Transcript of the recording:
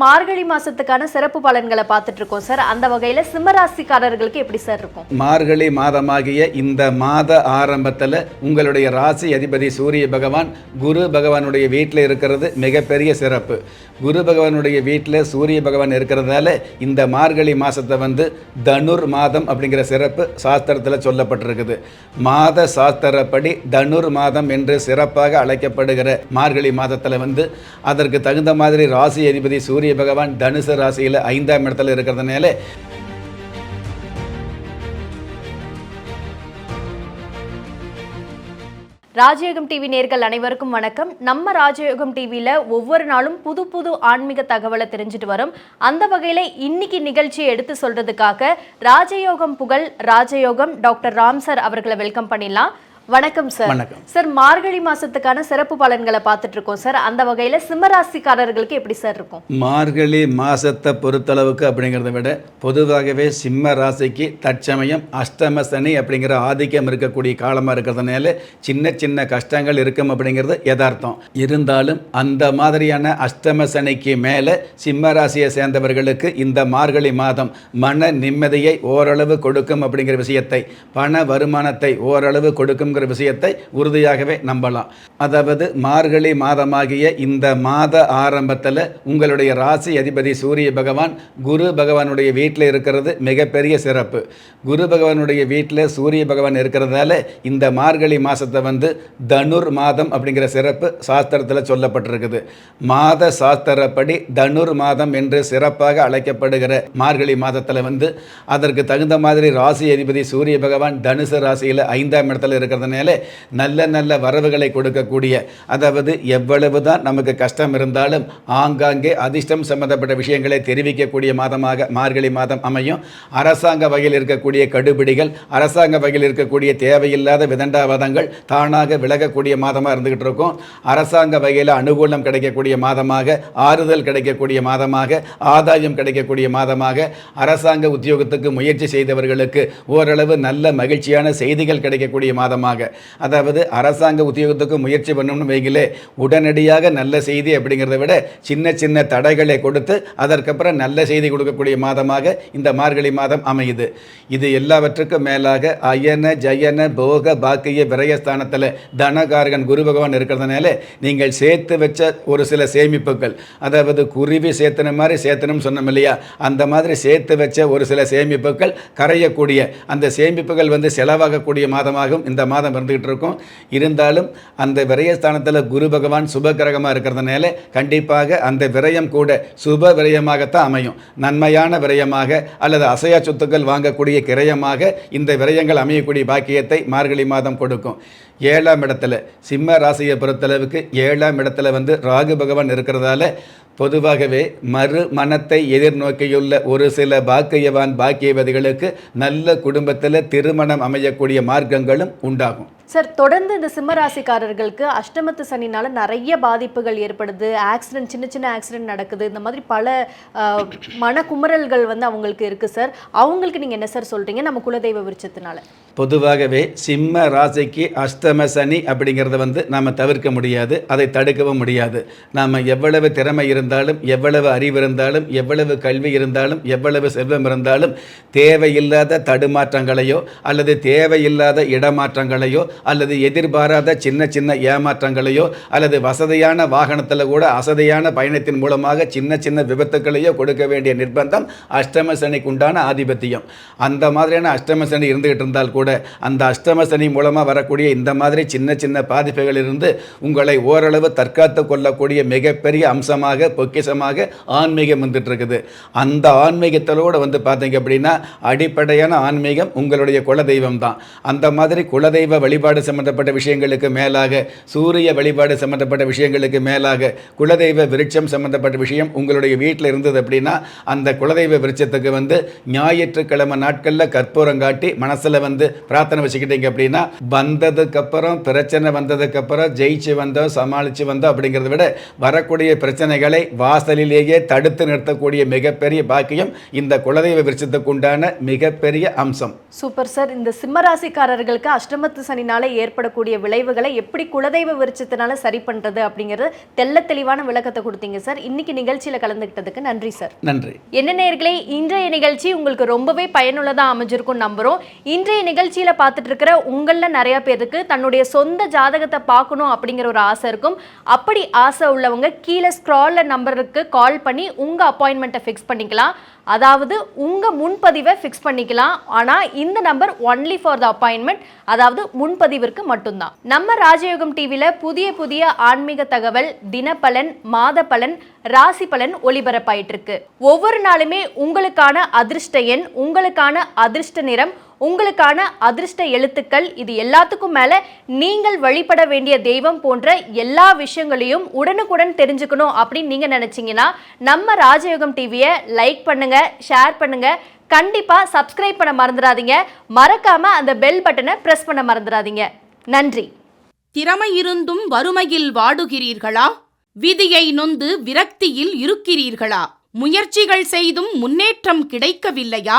மார்கழி மாசத்துக்கான சிறப்பு பலன்களை பார்த்துட்டு இருக்கோம் சார். அந்த வகையில சிம்மராசிக்காரர்களுக்கு எப்படி சார் இருக்கும்? மார்கழி மாதமாகிய இந்த மாத ஆரம்பத்தில் உங்களுடைய ராசி அதிபதி சூரிய பகவான் குரு பகவானுடைய வீட்டில் இருக்கிறது மிகப்பெரிய சிறப்பு. குரு பகவானுடைய வீட்டில் சூரிய பகவான் இருக்கிறதால இந்த மார்கழி மாதத்தை வந்து தனுர் மாதம் அப்படிங்கிற சிறப்பு சாஸ்திரத்தில் சொல்லப்பட்டிருக்குது. மாத சாஸ்திரப்படி தனுர் மாதம் என்று சிறப்பாக அழைக்கப்படுகிற மார்கழி மாதத்தில் வந்து அதற்கு தகுந்த மாதிரி ராசி அதிபதி சூரிய பகவான் தனுசு ராசியில் ஐந்தாம் இடத்துல இருக்கிறதுனால ராஜயோகம் டிவி நேர்கள் அனைவருக்கும் வணக்கம். நம்ம ராஜயோகம் டிவியில ஒவ்வொரு நாளும் புது புது ஆன்மீக தகவலை தெரிஞ்சுட்டு வரும். அந்த வகையில இன்னைக்கு நிகழ்ச்சியை எடுத்து சொல்றதுக்காக ராஜயோகம் புகழ் ராஜயோகம் டாக்டர் ராம் சார் அவர்களை வெல்கம் பண்ணிடலாம். வணக்கம் சார் வணக்கம். சார் மார்கழி மாசத்துக்கான சிறப்பு பலன்களை பார்த்துட்டு இருக்கோம் சார் அந்த வகையில சிம்மராசிக்காரர்களுக்கு எப்படி சார் இருக்கும்? மார்கழி மாசத்தை பொறுத்தளவுக்கு அப்படிங்கிறத விட பொதுவாகவே சிம்ம ராசிக்கு தற்சமயம் அஷ்டம சனி அப்படிங்கிற ஆதிக்கம் இருக்கக்கூடிய காலமாக இருக்கிறதுனால சின்ன சின்ன கஷ்டங்கள் இருக்கும் அப்படிங்கிறது யதார்த்தம். இருந்தாலும் அந்த மாதிரியான அஷ்டம சனிக்கு மேலே சிம்ம ராசியை சேர்ந்தவர்களுக்கு இந்த மார்கழி மாதம் மன நிம்மதியை ஓரளவு கொடுக்கும் அப்படிங்கிற விஷயத்தை பண வருமானத்தை ஓரளவு கொடுக்குங்கிற விஷயத்தை உறுதியாகவே நம்பலாம். அதாவது மார்கழி மாதமாகிய இந்த மாத ஆரம்பத்தில் உங்களுடைய ராசி அதிபதி சூரிய பகவான் குரு பகவானுடைய வீட்டில் இருக்கிறது மிகப்பெரிய சிறப்பு. குரு பகவானுடைய வீட்டில் சூரிய பகவான் இருக்கிறதால இந்த மார்கழி மாதத்தை வந்து தனுர் மாதம் அப்படிங்கிற சிறப்பு சாஸ்திரத்தில் சொல்லப்பட்டிருக்குது. மாத சாஸ்திரப்படி தனுர் மாதம் என்று சிறப்பாக அழைக்கப்படுகிற மார்கழி மாதத்தில் வந்து அதற்கு தகுந்த மாதிரி ராசி அதிபதி சூரிய பகவான் தனுசு ராசியில் ஐந்தாம் இடத்துல இருக்கிறதுனால நல்ல நல்ல வரவுகளை கொடுக்கக்கூடிய அதாவது எவ்வளவு தான் நமக்கு கஷ்டம் இருந்தாலும் ஆங்காங்கே அதிர்ஷ்டம் சம்பந்தப்பட்ட விஷயங்களை தெரிவிக்கக்கூடிய மாதமாக மார்கழி மாதம் அமையும். அரசாங்க வகையில் இருக்கக்கூடிய கடுபிடிகள் அரசாங்க வகையில் இருக்கக்கூடிய தேவையில்லாத விதண்டாவாதங்கள் தானாக விலகக்கூடிய மாதமாக இருந்துகிட்டு இருக்கும். அரசாங்க வகையில் அனுகூலம் கிடைக்கக்கூடிய மாதமாக ஆறுதல் கிடைக்கக்கூடிய மாதமாக ஆதாயம் கிடைக்கக்கூடிய மாதமாக அரசாங்க உத்தியோகத்துக்கு முயற்சி செய்தவர்களுக்கு ஓரளவு நல்ல மகிழ்ச்சியான செய்திகள் கிடைக்கக்கூடிய மாதமாக அதாவது அரசாங்க உத்தியோகத்துக்கு முயற்சி பண்ணணும்னு வைங்களே உடனடியாக நல்ல செய்தி அப்படிங்கிறத விட சின்ன சின்ன தடைகளை கொடுத்து அதற்கப்புறம் நல்ல செய்தி கொடுக்கக்கூடிய மாதமாக இந்த மார்கழி மாதம் அமையுது. இது எல்லாவற்றுக்கும் மேலாக அயன ஜயன போக பாக்கிய விரயஸ்தானத்தில் தனகாரகன் குரு பகவான் இருக்கிறதுனால நீங்கள் சேர்த்து வச்ச ஒரு சில சேமிப்புகள். அதாவது குருவி சேர்த்தன மாதிரி சேர்த்தனும் சொன்னோம் இல்லையா? அந்த மாதிரி சேர்த்து வச்ச ஒரு சில சேமிப்புகள் கரையக்கூடிய அந்த சேமிப்புகள் வந்து செலவாகக்கூடிய மாதமாகவும் இந்த மாதம் இருந்துகிட்டு இருக்கும் இருந்தாலும் அந்த விரயஸ்தானத்தில் குரு பகவான் சுப கிரகமாக இருக்கிறதுனால கண்டிப்பாக அந்த விரயம் கூட சுப விரயமாகத்தான் அமையும். நன்மையான விரயமாக அல்லது அசையா சொத்துக்கள் வாங்கக்கூடிய கிரயமாக இந்த விரயங்கள் அமையக்கூடிய பாக்கியத்தை மார்கழி மாதம் கொடுக்கும். ஏழாம் இடத்துல சிம்ம ராசியை பொறுத்தளவுக்கு ஏழாம் இடத்துல வந்து ராகு பகவான் இருக்கிறதால பொதுவாகவே மறு மனத்தை எதிர்நோக்கியுள்ள ஒரு சில பாக்கியவான் பாக்கியவதிகளுக்கு நல்ல குடும்பத்தில் திருமணம் அமையக்கூடிய மார்க்கங்களும் உண்டாகும். சார் தொடர்ந்து இந்த சிம்மராசிக்காரர்களுக்கு அஷ்டமத்து சனினால நிறைய பாதிப்புகள் ஏற்படுது. ஆக்சிடென்ட் சின்ன சின்ன ஆக்சிடென்ட் நடக்குது. இந்த மாதிரி பல அஹ், மனக்குமுறல்கள் வந்து அவங்களுக்கு இருக்கு சார். அவங்களுக்கு நீங்க என்ன சார் சொல்றீங்க? நம்ம குலதெய்வ விருட்சத்தினால. பொதுவாகவே சிம்ம ராசிக்கு அஷ்டம சனி அப்படிங்கிறத வந்து நாம் தவிர்க்க முடியாது. அதை தடுக்கவும் முடியாது. நாம் எவ்வளவு திறமை இருந்தாலும் எவ்வளவு அறிவு இருந்தாலும் எவ்வளவு கல்வி இருந்தாலும் எவ்வளவு செல்வம் இருந்தாலும் தேவையில்லாத தடுமாற்றங்களையோ அல்லது தேவையில்லாத இடமாற்றங்களையோ அல்லது எதிர்பாராத சின்ன சின்ன ஏமாற்றங்களையோ அல்லது வசதியான வாகனத்தில் கூட அசதியான பயணத்தின் மூலமாக சின்ன சின்ன விபத்துக்களையோ கொடுக்க வேண்டிய நிர்பந்தம் அஷ்டம சனிக்கு உண்டான ஆதிபத்தியம். அந்த மாதிரியான அஷ்டம சனி இருந்துகிட்டு இருந்தால் கூட அந்த அஷ்டம சனி மூலமாக வரக்கூடிய இந்த மாதிரி சின்ன சின்ன பாதிப்புகளிலிருந்து உங்களை ஓரளவு தற்காத்து கொள்ளக்கூடிய மிகப்பெரிய அம்சமாக பொக்கிஷமாக ஆன்மீகம் வந்துட்டு இருக்குது அந்த ஆன்மீகத்தலோடு வந்து பார்த்தீங்க அப்படின்னா அடிப்படையான ஆன்மீகம் உங்களுடைய குலதெய்வம் தான். அந்த மாதிரி குலதெய்வ வழிபாடு சம்பந்தப்பட்ட விஷயங்களுக்கு மேலாக சூரிய வழிபாடு சம்பந்தப்பட்ட விஷயங்களுக்கு மேலாக குலதெய்வ விருட்சம் சம்பந்தப்பட்ட விஷயம் உங்களுடைய வீட்டில் இருந்தது அப்படின்னா அந்த குலதெய்வ விருட்சத்துக்கு வந்து ஞாயிற்றுக்கிழமை நாட்களில் கற்பூரம் காட்டி மனசில் வந்து பிரார்த்தனை வச்சுக்கிட்டீங்க அப்படின்னா வந்ததுக்கப்புறம் பிரச்சனை வந்ததுக்கப்புறம் ஜெயிச்சு வந்தோம் சமாளித்து வந்தோம் அப்படிங்கிறத விட வரக்கூடிய பிரச்சனைகளை வாசலிலேயே தடுத்து நிறுத்தக்கூடிய மிகப்பெரிய பாக்கியம் இந்த குலதெய்வ விருட்சத்துக்கு உண்டான மிகப்பெரிய அம்சம். Super sir. இந்த சிம்மராசிக்காரர்களுக்கு அஷ்டமத்து சனினால ஏற்படக்கூடிய விளைவுகளை எப்படி குலதெய்வ விருட்சத்தினால சரி பண்றது அப்படிங்கறது தெள்ள தெளிவான விளக்கத்தை கொடுத்தீங்க சார். இன்னைக்கு நிகழ்ச்சியில கலந்துக்கிட்டதுக்கு நன்றி சார். நன்றி. என்ன நேர்களே இன்றைய நிகழ்ச்சி உங்களுக்கு ரொம்பவே பயனுள்ளதா அமைஞ்சிருக்கும் நம்புறோம். இன்றைய நிகழ்ச்சியில பார்த்துட்டு இருக்கிற உங்கள நிறைய பேருக்கு தன்னுடைய சொந்த ஜாதகத்தை பார்க்கணும் அப்படிங்கிற ஒரு ஆசை இருக்கும். அப்படி ஆசை உள்ளவங்க கீழே ஸ்க்ரால்ல நம்பருக்கு கால் பண்ணி உங்கள் அப்பாயின்மெண்ட்டை ஃபிக்ஸ் பண்ணிக்கலாம். அதாவது உங்கள் முன்பதிவை ஃபிக்ஸ் பண்ணிக்கலாம். ஆனால் இந்த number only for the appointment அதாவது முன்பதிவிற்கு மட்டும்தான். நம்ம ராஜயோகம் டிவியில் புதிய புதிய ஆன்மீக தகவல் தினப்பலன் மாத பலன் ராசி பலன் ஒளிபரப்பாயிட்டு இருக்கு ஒவ்வொரு நாளுமே உங்களுக்கான அதிர்ஷ்ட எண் உங்களுக்கான அதிர்ஷ்ட நிறம் உங்களுக்கான அதிர்ஷ்ட எழுத்துக்கள். இது எல்லாத்துக்கும் மேல நீங்கள் வழிபட வேண்டிய தெய்வம் போன்ற எல்லா விஷயங்களையும் உடனுக்குடன் தெரிஞ்சுக்கணும் அப்படின்னு நீங்க நினைச்சீங்கன்னா நம்ம ராஜயோகம் டிவியை லைக் பண்ணுங்க ஷேர் பண்ணுங்க. கண்டிப்பா சப்ஸ்கிரைப் பண்ண மறந்துடாதீங்க. மறக்காம அந்த பெல் பட்டனை பிரஸ் பண்ண மறந்துடாதீங்க. நன்றி. திறமை இருந்தும் வறுமையில் வாடுகிறீர்களா? விதியை நொந்து விரக்தியில் இருக்கிறீர்களா? முயற்சிகள் செய்தும் முன்னேற்றம் கிடைக்கவில்லையா?